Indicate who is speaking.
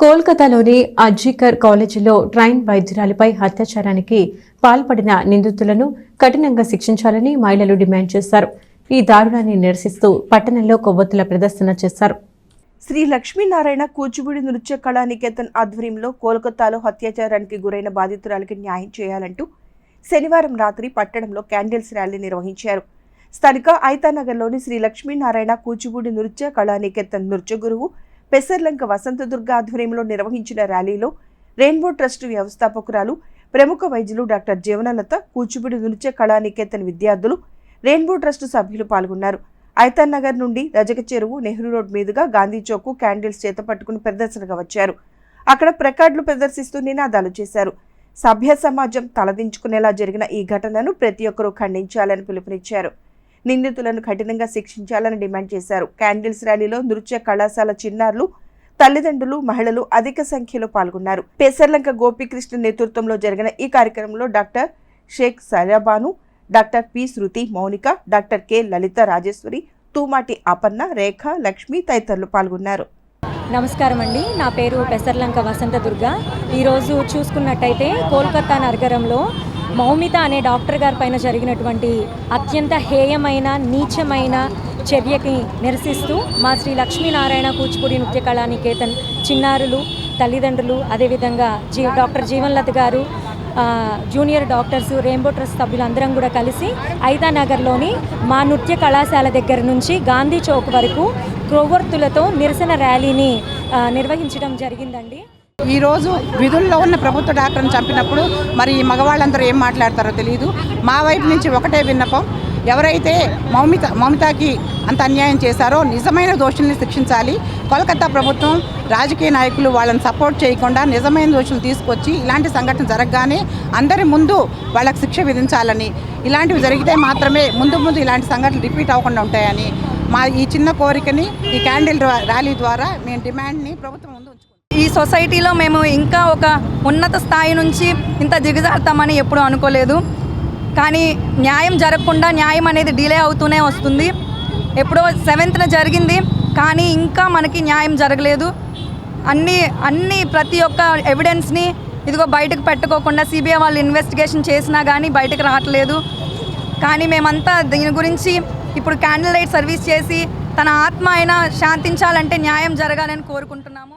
Speaker 1: కోల్కతాలోని అజ్జికర్ కాలేజీలో ట్రైన్ వైద్యురాలిపై అత్యాచారానికి పాల్పడిన నిందితులను కఠినంగా శిక్షించాలని మహిళలు డిమాండ్ చేశారు. ఈ దారుణాన్ని నిరసిస్తూ పట్టణంలో కొవ్వొత్తుల ప్రదర్శన చేశారు.
Speaker 2: శ్రీ లక్ష్మీనారాయణ కూచిపూడి నృత్య కళానికేతన్ ఆధ్వర్యంలో కోల్కతాలో అత్యాచారానికి గురైన బాధితురాలకి న్యాయం చేయాలంటూ శనివారం రాత్రి పట్టణంలో క్యాండిల్స్ ర్యాలీ నిర్వహించారు. స్థానిక ఐతానగర్లోని శ్రీ లక్ష్మీనారాయణ కూచిపూడి నృత్య కళానికేతన్ నృత్య గురువు పెసర్లంక వసంతదుర్గ ఆధ్వర్యంలో నిర్వహించిన ర్యాలీలో రెయిన్బో ట్రస్ట్ వ్యవస్థాపకురాలు ప్రముఖ వైద్యులు డాక్టర్ జీవనలత కూచిపూడి నృత్య కళానికేతన్ విద్యార్థులు రెయిన్బో ట్రస్ట్ సభ్యులు పాల్గొన్నారు. ఐతాన్ నగర్ నుండి రజక చెరువు నెహ్రూ రోడ్ మీదుగా గాంధీ చౌకు క్యాండిల్స్ చేత పట్టుకుని ప్రదర్శనగా వచ్చారు. అక్కడ ప్రెకార్డులు ప్రదర్శిస్తూ నినాదాలు చేశారు. సభ్య సమాజం తలదించుకునేలా జరిగిన ఈ ఘటనను ప్రతి ఒక్కరూ ఖండించాలని పిలుపునిచ్చారు. నిందితులను కఠినంగా శిక్షించాలని డిమాండ్ చేశారు. క్యాండిల్స్ ర్యాలీలో నృత్య కళాశాల చిన్నారులు తల్లిదండ్రులు మహిళలు అధిక సంఖ్యలో పాల్గొన్నారు. పెసర్లంక గోపీకృష్ణ నేతృత్వంలో జరిగిన ఈ కార్యక్రమంలో doctor Sheikh Sarabanu doctor P Shruti Mounika doctor K Lalitha Rajeswari Toomati Apanna Rekha Lakshmi తదితరులు పాల్గొన్నారు.
Speaker 3: నమస్కారం అండి. నా పేరు పెసర్లంక వసంత దుర్గ ఈరోజు చూసుకున్నట్టయితే కోల్కతా నగరంలో మౌమిత అనే డాక్టర్ గారి పైన జరిగినటువంటి అత్యంత హేయమైన నీచమైన చర్యకి నిరసిస్తూ మా శ్రీ లక్ష్మీనారాయణ కూచిపూడి నృత్య కళానికేతన్ చిన్నారులు తల్లిదండ్రులు అదేవిధంగా జీ డాక్టర్ జీవన్లత గారు జూనియర్ డాక్టర్స్ రెయిన్బో ట్రస్ట్ సభ్యులందరం కూడా కలిసి ఐదానగర్లోని మా నృత్య కళాశాల దగ్గర నుంచి గాంధీ చౌక్ వరకు క్రోవర్తులతో నిరసన ర్యాలీని నిర్వహించడం జరిగిందండి.
Speaker 4: ఈరోజు విధుల్లో ఉన్న ప్రభుత్వ డాక్టర్ని చంపినప్పుడు మరి ఈ మగవాళ్ళందరూ ఏం మాట్లాడతారో తెలియదు మా వైపు నుంచి ఒకటే విన్నపం ఎవరైతే మౌమిత మౌమితాకి అంత అన్యాయం చేశారో నిజమైన దోషుల్ని శిక్షించాలి. కోల్కతా ప్రభుత్వం రాజకీయ నాయకులు వాళ్ళని సపోర్ట్ చేయకుండా నిజమైన దోషులు తీసుకొచ్చి ఇలాంటి సంఘటన జరగగానే అందరి ముందు వాళ్ళకి శిక్ష విధించాలని. ఇలాంటివి జరిగితే మాత్రమే ముందు ముందు ఇలాంటి సంఘటనలు రిపీట్ అవ్వకుండా ఉంటాయని మా ఈ చిన్న కోరికని ఈ క్యాండిల్ ర్యాలీ ద్వారా మేము డిమాండ్ని ప్రభుత్వం
Speaker 5: ఈ సొసైటీలో మేము ఇంకా ఒక ఉన్నత స్థాయి నుంచి ఇంత దిగజారుతామని ఎప్పుడూ అనుకోలేదు. కానీ న్యాయం జరగకుండా న్యాయం అనేది డిలే అవుతూనే వస్తుంది. ఎప్పుడో సెవెంత్న జరిగింది కానీ ఇంకా మనకి న్యాయం జరగలేదు. అన్ని అన్ని ప్రతి ఒక్క ఎవిడెన్స్ని ఇదిగో బయటకు పెట్టుకోకుండా సిబిఐ వాళ్ళు ఇన్వెస్టిగేషన్ చేసినా కానీ బయటకు రావట్లేదు. కానీ మేమంతా దీని గురించి ఇప్పుడు క్యాండిల్ లైట్ సర్వీస్ చేసి తన ఆత్మ అయినా శాంతించాలంటే న్యాయం జరగాలని కోరుకుంటున్నాము.